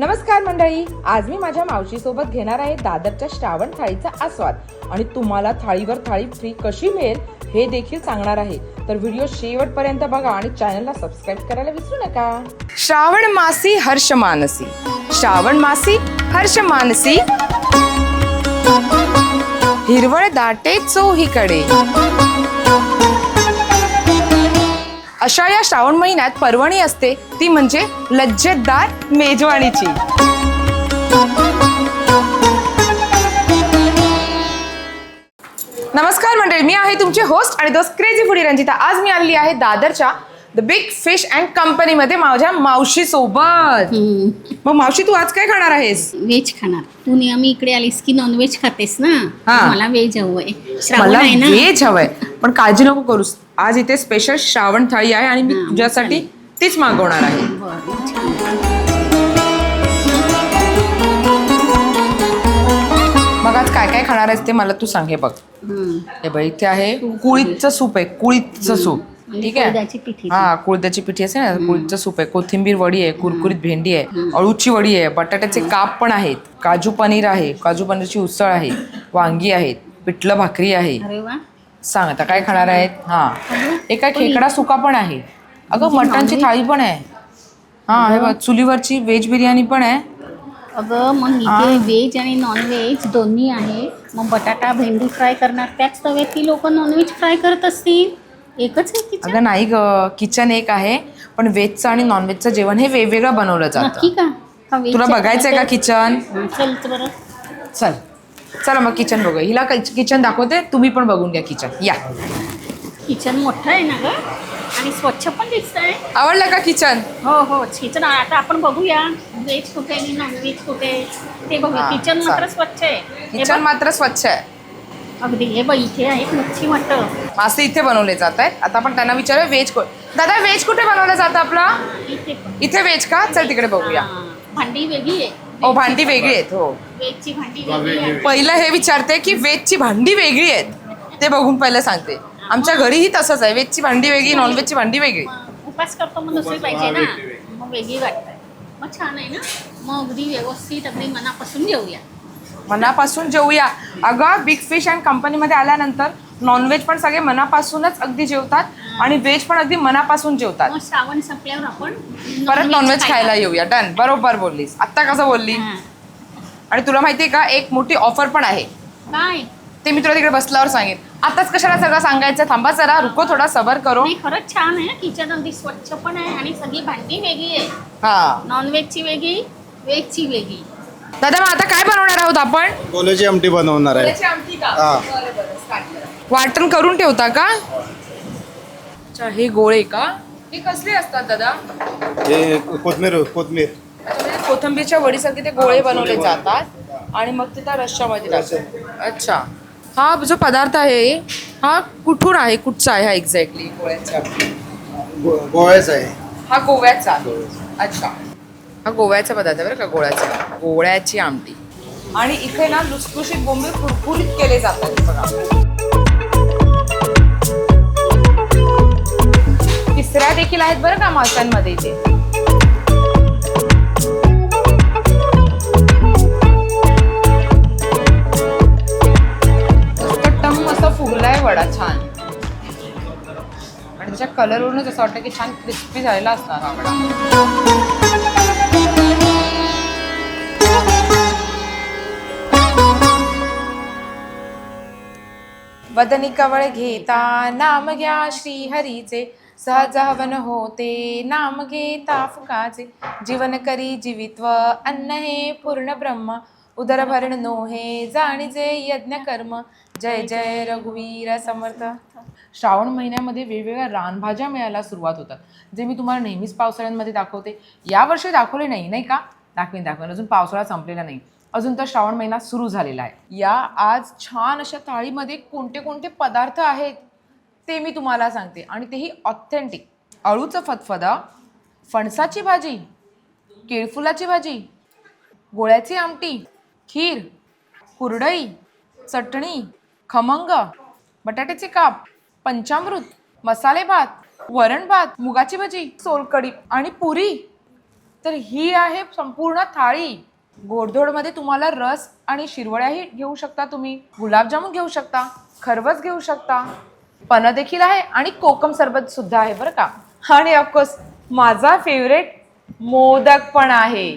नमस्कार मंडळी आज मी माझ्या मावशी सोबत घेणार आहे दादरच्या श्रावण थाळीचा आस्वाद. आणि तुम्हाला थाळीवर थाळी फ्री कशी मिळेल हे देखील सांगणार आहे. तर व्हिडिओ शेवटपर्यंत बघा आणि चॅनलला सबस्क्राईब करायला विसरू नका. श्रावण मासी हर्ष मानसी. श्रावण मासी हर्ष मानसी. हिरवळ दाटे चोहीकडे. अशा या श्रावण महिन्यात पर्वणी असते ती म्हणजे लज्जतदार मेजवानीची. नमस्कार मंडळी मी आहे तुमचे होस्ट आणि दोस्त क्रेझी फुडी रंजिता. आज मी आलेली आहे दादरच्या द बिग फिश अँड कंपनीमध्ये माझ्या मावशी सोबत. मग मावशी तू आज काय खाणार आहेस? व्हेज खाणार. तू नेहमी इकडे आलीस की नॉनव्हेज खातेस ना? हा. मला व्हेज हवंय. श्रावण मला आहे ना? व्हेज हवंय. पण काळजी नको करूस. आज इथे स्पेशल श्रावण थाळी आहे आणि मी तुझ्यासाठी तीच मागवणार आहे. मग आज काय काय खाणार आहेस ते मला तू सांग हे बघ. हे बघ इथे आहे कुळीतचं सूप आहे कुळीतचं सूप. ठीक आहे? हा कुळद्याची पिठी असते ना कुळीतचं सूप आहे. कोथिंबीर वडी आहे कुरकुरीत भेंडी आहे अळूची वडी आहे बटाट्याचे काप पण आहेत काजू पनीर आहे काजू पनीरची उसळ आहे वांगी आहेत पिठलं भाकरी आहे. सांग आता काय खाणार आहेत? हा. एक खेकडा सुका पण आहे. अगं मटणची थाळी पण आहे. हा हे बघ चुलीवरची व्हेज बिर्याणी पण आहे. अगं मग इथे व्हेज आणि नॉनव्हेज दोन्ही आहे. मग बटाटा भेंडी फ्राय करणार. त्याच तव्यात ती लोक नॉनव्हेज फ्राय करत असतील. एकच आहे किचन? अगं नाही ग. किचन एक आहे पण व्हेजचं आणि नॉनव्हेजचं जेवण हे वेगवेगळं बनवलं जातं. नक्की का? का veg तुला बघायचंय का तर- किचन? हा, चल बरं. चल. चला मग किचन बघूया. हिला किचन दाखवते तुम्ही पण बघून घ्या किचन. या. किचन मोठं आहे ना ग? आणि स्वच्छ पण दिसत आहे आवडलं का किचन? हो हो. किचन आता आपण बघूया. व्हेज कुठे आणि नॉनव्हेज कुठे? ते बघूया. हा, किचन मात्र चालेल. स्वच्छ आहे. हे किचन बघ, मात्र स्वच्छ आहे. अगदी. हे बघ इथे आहे मच्छी मटण. मासे इथे बनवले जात आहेत. आता आपण त्यांना विचारूया व्हेज को दादा व्हेज कुठे बनवलं जातं आपला? इथे पण. इथे व्हेज का? चल तिकडे बघूया. हा, भांडी वेगळी आहे. ओ भांडी वेगळी आहेत. हो. व्हेजची भांडी वेगळी आहे. पहिलं हे विचारते की व्हेजची भांडी वेगळी आहेत? ते बघून पहिलं सांगते. आमच्या घरीही तसंच आहे. व्हेजची भांडी वेगळी नॉनव्हेजची भांडी वेगळी. मग उपास करतो मग दुसरी पाहिजे ना. मग वेगळी वाटते. मग छान आहे ना. मग अगदी व्यवस्थित अगदी मनापासून जेऊया मनापासून जेवूया. अगं बिग फिश अँड कंपनीमध्ये आल्यानंतर नॉनव्हेज पण सगळे मनापासूनच अगदी जेवतात आणि व्हेज पण अगदी मनापासून जेवतात. मग श्रावण संपल्यावर आपण परत नॉनव्हेज खायला. येऊया. डन बरोबर बोललीस. आत्ता कसं बोलली? हा. आणि तुला माहितीये का एक मोठी ऑफर पण आहे. काय ते मी तुला तिकडे बसल्यावर सांगेन. आताच कशाला सगळं सांगायचं? थांबा जरा रुको थोडा सबर करो. नाही खरंच छान आहे. किचन अगदी स्वच्छ पण आहे आणि सगळी भांडी वेगळी आहे. हा. नॉनव्हेजची वेगळी व्हेजची वेगळी. दादा मग आता काय बनवणार आहोत आपण? कोल्याची आमटी बनवणार आहे. हा. वाटण करून ठेवता का? अच्छा हे गोळे का? हे कसले असतात दादा? हे कोथमीर कोथमीर. म्हणजे कोथिंबीरच्या वडीसारखे ते गोळे बनवले जातात आणि मग ते त्या रश्श्यामध्ये टाकतात. अच्छा. हा जो पदार्थ आहे हा कुठून आहे कुठचा आहे हा एक्झॅक्टली गोळ्याचा? आहे. हा गोव्याचा. अच्छा. हा गोव्याचा पदार्थ आहे बरं का गोळ्याचा. गोळ्याची आमटी. आणि इथे ना लुसलुशीत बोंबील कुरकुरीत केले जातात. बघा. तिसऱ्या देखील आहेत बरं का माशांमध्ये इथे. कलरवरूनच असं वाटतं की छान क्रिस्पी झालेला असणार हा वडा. वदनी कवळ घेता नाम घ्या श्री हरीचे सहज हवन होते नाम घेता फुकाचे. जीवन करी जीवित्व अन्न हे पूर्ण ब्रह्म. उदरभरण नोहे जाणीजे यज्ञ कर्म. जय जय रघुवीर समर्थ. श्रावण महिन्यामध्ये वेगवेगळ्या रानभाज्या मिळायला सुरुवात होतात. जे मी तुम्हाला नेहमीच पावसाळ्यांमध्ये दाखवते. यावर्षी दाखवले नाही नाही का? दाखवेन दाखवेन. अजून पावसाळा संपलेला नाही. अजून तर श्रावण महिना सुरू झालेला आहे. या आज छान अशा थाळीमध्ये कोणते कोणते पदार्थ आहेत ते मी तुम्हाला सांगते. आणि तेही ऑथेंटिक अळूचं फतफदा फणसाची भाजी केळफुलाची भाजी गोळ्याची आमटी खीर कुरडई चटणी खमंग बटाट्याचे काप पंचामृत मसाले भात वरण भात मुगाची भजी सोलकडी आणि पुरी. तर ही आहे संपूर्ण थाळी. गोडधोडमध्ये तुम्हाला रस आणि शिरवळ्याही घेऊ शकता तुम्ही. गुलाबजामुन घेऊ शकता खरवस घेऊ शकता. पन देखील आहे आणि कोकम सरबत सुद्धा आहे बरं का. आणि ऑफकोर्स माझा फेवरेट मोदक पण आहे.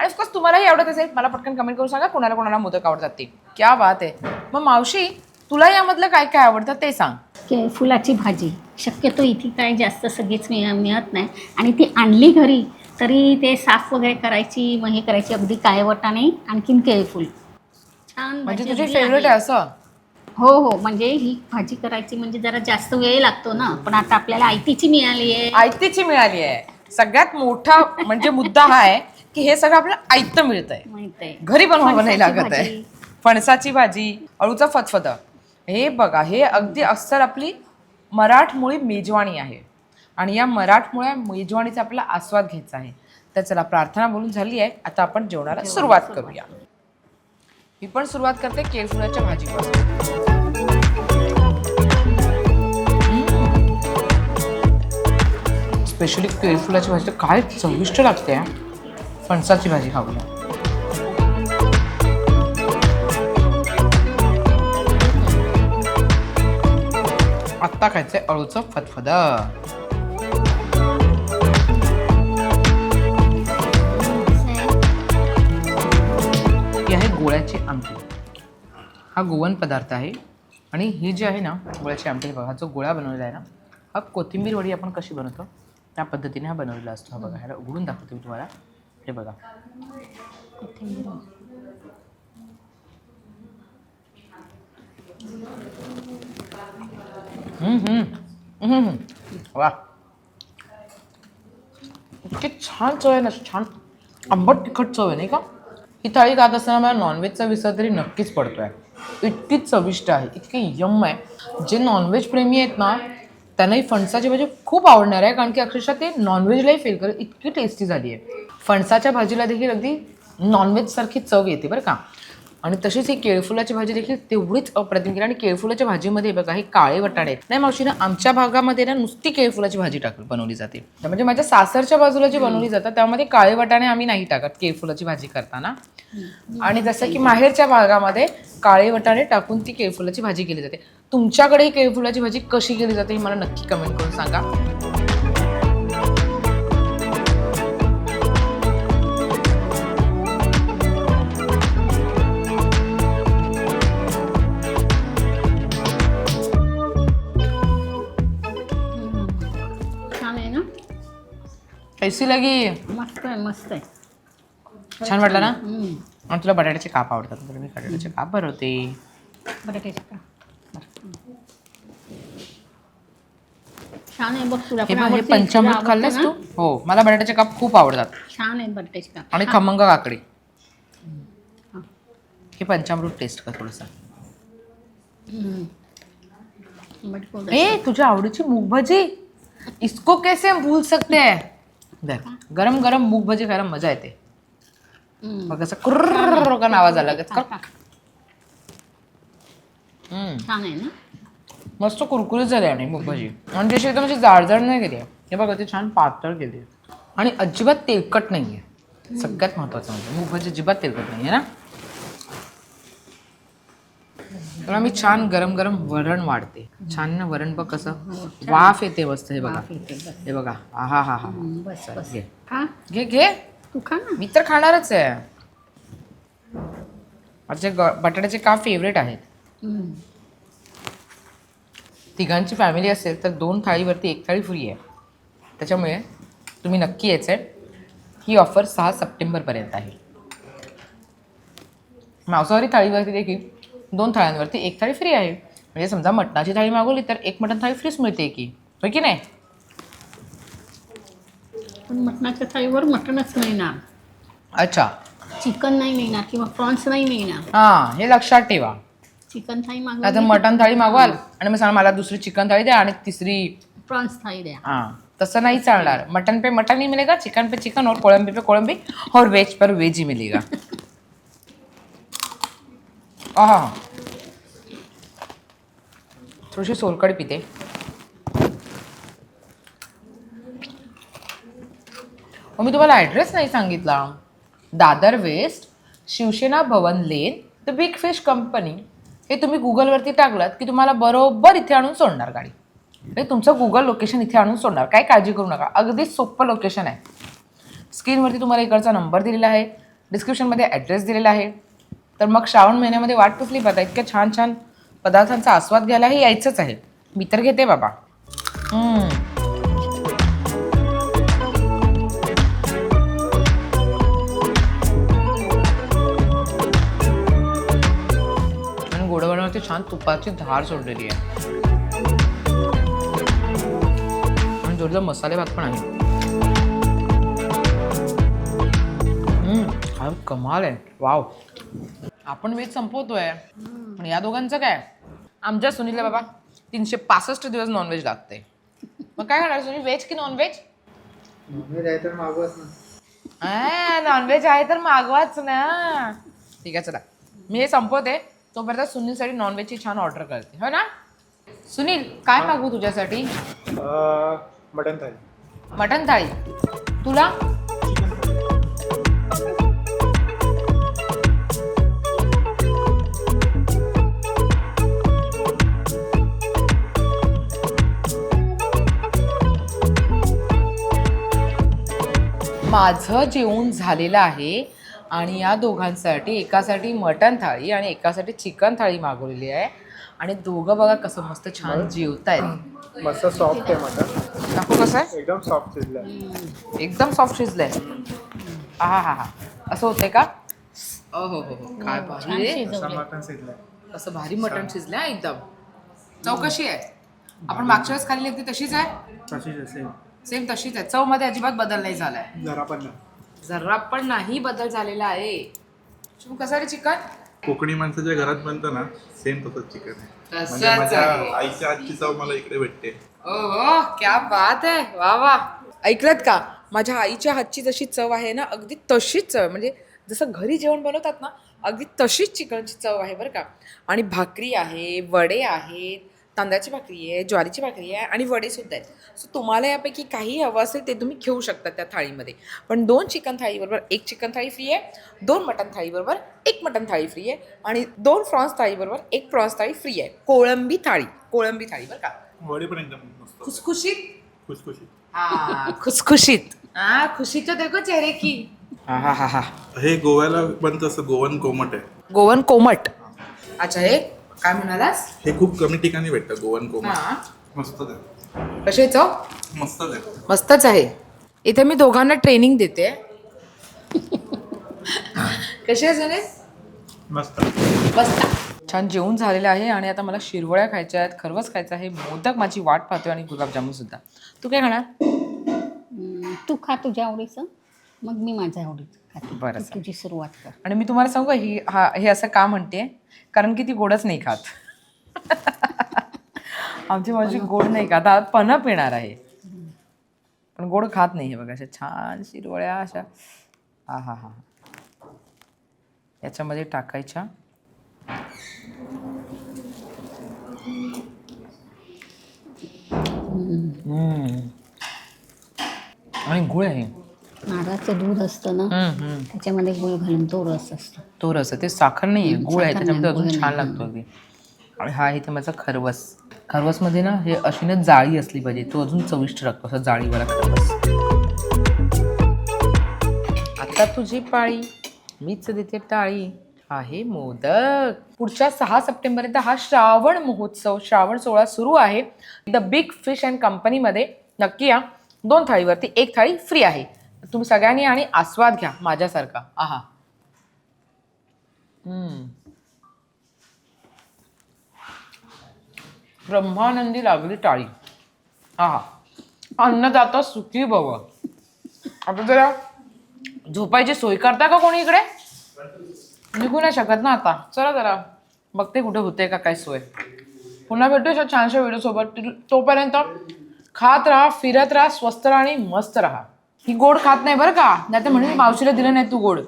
आणि ऑफकोर्स तुम्हालाही आवडत असेल मला पटकन कमेंट करून सांगा कोणाला कोणाला मोदक आवडतात ते. क्या बात आहे. मग मावशी तुला यामधलं काय काय आवडतं ते सांग. के फुलाची भाजी. शक्यतो इथे काय जास्त सगळीच मिळ मिळत नाही. आणि ती आणली घरी तरी ते साफ वगैरे करायची मग हे करायची अगदी काळवटाने आणखीन केळफुल छान म्हणजे भाजी तुझी अगदी फेवरेट आहे असं? हो हो. म्हणजे ही भाजी करायची म्हणजे जरा जास्त वेळ लागतो ना. पण आता आपल्याला आयतीची मिळाली आहे आयतीची मिळाली आहे सगळ्यात मोठा म्हणजे मुद्दा हा आहे की हे सगळं आपल्याला आयतं मिळतंय. माहीत घरी बनवावं नाही फणसाची लागत आहे. भाजी. फणसाची भाजी अळूचा फतफद हे बघा हे अगदी अस्सल आपली मराठमोळी मेजवानी आहे. आणि या मराठमोळ्या मेजवानीचा आपल्याला आस्वाद घ्यायचा आहे. तर चला प्रार्थना बोलून झाली आहे. आता आपण जेवणाला सुरुवात करूया. मी पण सुरुवात करते केळफुलाच्या भाजीपासून स्पेशली केळफुलाची भाजी तर काय चविष्ट लागते हा. फणसाची भाजी खाऊया आत्ता खायचंय अळूचं फतफद ही आहे गोळ्याची आमटी. हा गोवन पदार्थ आहे आणि ही जी आहे ना गोळ्याची आमटी बघा हा जो गोळा बनवलेला आहे ना हा कोथिंबीर वडी आपण कशी बनवतो? त्या पद्धतीने हा बनवलेला असतो. हा बघा ह्याला उघडून दाखवतो मी तुम्हाला. हे बघा. वा. इतकी छान चव आहे ना छान आंबट तिखट चव आहे नाही का? ही थाळी खात असताना मला नॉनव्हेजचा विसर तरी नक्कीच पडतोय. इतकी चविष्ट आहे इतकी यम आहे. जे नॉनव्हेज प्रेमी आहेत ना त्यांनाही फणसाची भाजी खूप आवडणार आहे कारण की अक्षरशः ते नॉनव्हेजलाही फेल करत इतकी टेस्टी झाली आहे. फणसाच्या भाजीला देखील अगदी नॉनव्हेजसारखी चव येते बरं का. आणि तशीच ही केळफुलाची भाजी देखील तेवढीच अप्रतिम केली आणि केळफुलाच्या भाजीमध्ये बघा हे काळे वटाणे आहेत. नाही मावशी ना आमच्या भागामध्ये ना नुसती केळफुलाची भाजी टाक बनवली जाते. म्हणजे माझ्या सासरच्या बाजूला जी बनवली जातात त्यामध्ये काळे वटाणे आम्ही नाही टाकत केळफुलाची भाजी करताना. आणि जसं की माहेरच्या भागामध्ये काळे वटाणे टाकून ती केळफुलाची भाजी केली जाते. तुमच्याकडे ही केळफुलाची भाजी कशी केली जाते हे मला नक्की कमेंट करून सांगा. छान आहे ना? कैसी लगी? मस्त आहे मस्त आहे. छान वाटलं ना. आणि तुला बटाट्याचे काप आवडतात मी बटाट्याचे काप बनवते. बटाट्याची का छान आहे बघ तुला हे पण बघ हे आवडते? तुला पंचामृत आवडतं खाल्लंस ना? तू? हो मला बटाट्याचे काप खूप आवडतात. छान आहे आणि खमंग काकडी. हे. पंचामृत टेस्ट कर थोडंसं. बट ए तुझ्या आवडीची मूग भाजी इसको कैसे हम भूल सकते हैं? देख गरम गरम मूग भाजी खायला मजा येते. हम्म. बघ असं कुर्र का आवाज आला. खा, खा. छान आहे ना? मस्त कुरकुरीत झाली आणि मूग भाजी आणि जशी एकदम अशी जाडजाड नाही केली. आहे. हे बघा ते छान पातळ केली. आहे. आणि अजिबात तेलकट नाही आहे सगळ्यात महत्त्वाचं म्हणजे मूग भाजी अजिबात तेलकट नाही आहे ना? तर आम्ही छान गरम गरम वरण वाढते. छान ना वरण बघ कसं वाफ येते मस्त हे बघा. हे बघा. हा हा हा. हा बस घे. खा. घे घे. तू खा ना. मी तर खाणारच आहे. माझे ग- बटाट्याचे का फेवरेट आहेत. तिघांची फॅमिली असेल तर दोन थाळीवरती एक थाळी फ्री आहे. त्याच्यामुळे तुम्ही नक्की यायचं आहे ही ऑफर सहा सप्टेंबरपर्यंत आहे. मांसाहारी थाळीवरती देखील दोन थाळ्यांवरती एक थाळी फ्री आहे. म्हणजे समजा मटणाची थाळी मागवली तर एक मटण थाळी फ्रीच मिळते की. होय की नाही? पण मटणाच्या थाळीवर मटणच मिळणार अच्छा. चिकन नाही मिळणार किंवा प्रॉन्स नाही मिळणार. हां हे लक्षात ठेवा. चिकन थाळी आता मागवली मटण थाळी मागवाल. आणि मग सांगा मला दुसरी चिकन थाळी द्या आणि तिसरी प्रॉन्स थाळी द्या. हाँ तसं नहीं चालणार. मटन पे मटन ही मिलेगा चिकन पे चिकन और कोळंबी पे कोळंबी और वेज पर वेज ही मिलेगा. आहा. थोडीशी सोलकडी पिते. मग मी तुम्हाला ॲड्रेस नाही सांगितला. Dadar west Shiv Sena Bhavan lane the big fish company हे तुम्ही गुगलवरती टाकलात की तुम्हाला बरोबर इथे आणून सोडणार गाडी. म्हणजे तुमचं गुगल लोकेशन इथे आणून सोडणार. काय काळजी करू नका. अगदी सोपं लोकेशन आहे. स्क्रीनवरती तुम्हाला इकडचा नंबर दिलेला आहे. डिस्क्रिप्शनमध्ये ॲड्रेस दिलेला आहे. तर मग श्रावण महिन्यामध्ये वाट कसली पाहता इतक्या छान छान पदार्थांचा आस्वाद घ्यायला हे यायचंच आहे. मी तर घेते बाबा. छान तुपाची धार सोडलेली आहे. आणि जोरदार मसाले भात पण आहे. कमाल आहे. वाव. आपण वेज संपवतोय. पण या दोघांचं काय? आमच्या सुनीलला बाबा तीनशे पासष्ट दिवस नॉनव्हेज लागते मग काय खाणार सुनील? व्हेज की नॉनव्हेज नॉनव्हेज आहे तर मागवच ना. नॉनव्हेज आहे तर मागवाच ना. ठीक आहे चला. मी हे संपवते. तोपर्यंत सुनीलसाठी नॉनव्हेजची छान ऑर्डर करते. हो ना? सुनील काय मागवू तुझ्यासाठी? मटन थाळी. मटन थाळी. तुला? माझं जेवण झालेलं आहे. आणि या दोघांसाठी एकासाठी मटन थाळी आणि एकासाठी चिकन थाळी मागवलेली आहे. आणि दोघं बघा कसं मस्त छान जेवतायत. मस्त सॉफ्ट आहे दाखव कसं आहे? एकदम सॉफ्ट शिजलं एकदम सॉफ्ट शिजलंय. हा हा हा असं होतंय का? हो हो हो. काय भारी असं भारी मटण शिजलंय हा एकदम. चव कशी आहे. आपण मागच्या वेळेस खाल्ली होती तशीच आहे? तशीच असेल सेम तशीच आहे. चवमध्ये अजिबात बदल नाही झालाय. जरा पण जरा पण नाही बदल झालेला आहे. शिव, कसं रे चिकन? कोकणी माणसाच्या घरात बनतं ना सेम तसंच चिकन आहे. तसंच म्हणजे माझ्या आहे. आईच्या हातची चव मला इकडे भेटते. ओ हो क्या बात आहे. वा वा. ऐकलत का? माझ्या आईच्या हातची जशी चव आहे ना अगदी तशीच चव. आहे. म्हणजे जसं घरी जेवण बनवतात ना अगदी तशीच चिकनची चव आहे बरं का. आणि भाकरी आहे वडे आहेत तांदळाची भाकरी आहे ज्वारीची भाकरी आहे आणि वडे सुद्धा आहेत. सो तुम्हाला यापैकी काही हवं असेल ते तुम्ही घेऊ शकता त्या थाळीमध्ये. पण दोन चिकन थाळीबरोबर एक चिकन थाळी फ्री आहे दोन मटन थाळीबरोबर एक मटन थाळी फ्री आहे आणि दोन प्रॉन्स थाळीबरोबर एक प्रॉन्स थाळी फ्री आहे. कोळंबी थाळी कोळंबी थाळी बरं का. वडे पण एकदम मस्त खुसखुशीत? खुशखुशी हाँ. खुशखुशीत हाँ खुशी तो देखो चेहरे की. हा हा हा हा. हे गोव्याला बनतं असं गोवन कोमट आहे. गोवन कोमट. अच्छा हे काय म्हणालास? हे खूप कमी ठिकाणी भेटतं गोवन कोमट हा. मस्तच आहे. चव मस्तच आहे. मस्तच आहे. इथे मी दोघांना ट्रेनिंग देते. कशी आहे मस्त. मस्त. छान जेवण झालेलं आहे आणि आता मला शिरवळ्या खायच्या आहेत खरवस खायचं आहे मोदक माझी वाट पाहतोय आणि गुलाबजामुन सुद्धा तू काय खाणार? तू खा तुझ्या आवडीचं. मग मी माझ्या आवडीचं खाते. बरं, तू. तुझी सुरुवात कर. आणि मी तुम्हाला सांगू का ही हा हे असं का म्हणते? कारण की ती गोडच नाही खात. आमची माझी गोड नाही खात. आता पन्ह पिणार आहे. पण गोड खात नाही हे बघा अशा छान शिरवळ्या अशा. हा हा हा. याच्यामध्ये टाकायच्या. हम्म. आणि गुळ आहे. नारळाचं दूध असतं ना हम्म, हम्म. त्याच्यामध्ये गुळ घालून तो रस असतो. तो रस आहे ते साखर नाही आहे गुळ आहे साखर त्याच्यामध्ये नाही, अजून गुळ छान नाही. लागतो अगदी आणि हा इथे माझा खरवस. खरवसमध्ये ना हे अशी ना जाळी असली पाहिजे तो अजून चविष्ट लागतो असं जाळीवाला खरवस. आता तुझी पाळी. मीच देते टाळी. आहे मोदक. पुढच्या सहा सप्टेंबरपर्यंत हा श्रावण महोत्सव श्रावण सोहळा सुरू आहे. द बिग फिश अँड कंपनीमध्ये नक्की या. दोन थाळीवरती एक थाळी फ्री आहे. तुम्ही सगळ्यांनी आणि आस्वाद घ्या माझ्यासारखा. आहा. ब्रह्मानंदी लागली टाळी. आहा. अन्नदाता सुखी भव. आता जरा झोपायची सोय करता का कोणी इकडे? निघू नाही शकत ना आता. चला जरा. बघते कुठे होते का काय सोय. पुन्हा भेटू अशा छानशा व्हिडिओ सोबत. तोपर्यंत खात राहा फिरत राहा स्वस्त राहा आणि मस्त राहा. ही गोड खात नाही बरं का. नाही तर म्हणजे मावशीला दिलं नाही तू गोड.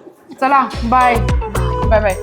चला बाय बाय बाय